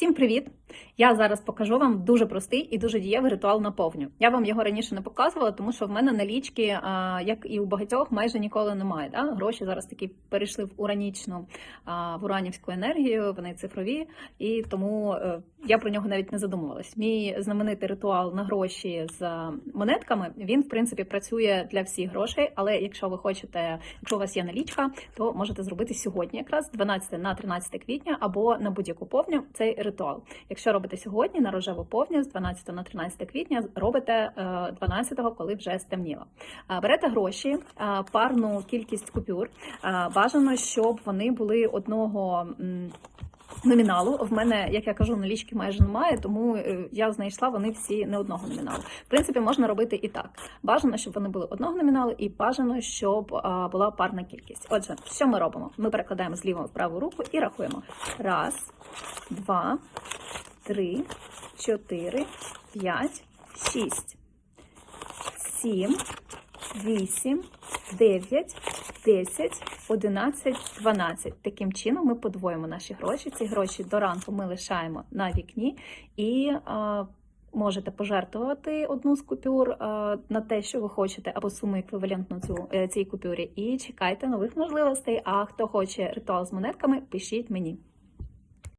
Всім привіт! Я зараз покажу вам дуже простий і дуже дієвий ритуал наповню. Я вам його раніше не показувала, тому що в мене налічки, як і у багатьох, майже ніколи немає. Да? Гроші зараз такі перейшли в уранічну, в уранівську енергію, вони цифрові, і тому е, я про нього навіть не задумувалась. Мій знаменитий ритуал на гроші з монетками він в принципі працює для всіх грошей. Але якщо ви хочете, якщо у вас є налічка, то можете зробити ссьогодні, якраз 12 на 13 квітня або на будь-яку повню цей ритуал. Якщо робите сьогодні на рожеву повню з 12 на 13 квітня, робите е, 12-го, коли вже стемніло. Е, Берете гроші, е, парну кількість купюр. Е, Бажано, щоб вони були одного. Номіналу в мене, як я кажу, налічки майже немає, тому е, я знайшла вони всі не одного номіналу. В принципі, можна робити і так. Бажано, щоб вони були одного номіналу, і бажано, щоб була парна кількість. Отже, що ми робимо? Ми перекладаємо з лівого в праву руку і рахуємо: раз, два, три, чотири, п'ять, шість, сім, вісім, дев'ять, десять, одинадцять, дванадцять. Таким чином ми подвоїмо наші гроші. Ці гроші до ранку ми лишаємо на вікні і. а, Можете пожертвувати одну з купюр а, на те, що ви хочете, або суму еквівалентну цю е, цій купюрі, і чекайте нових можливостей. А хто хоче ритуал з монетками, пишіть мені.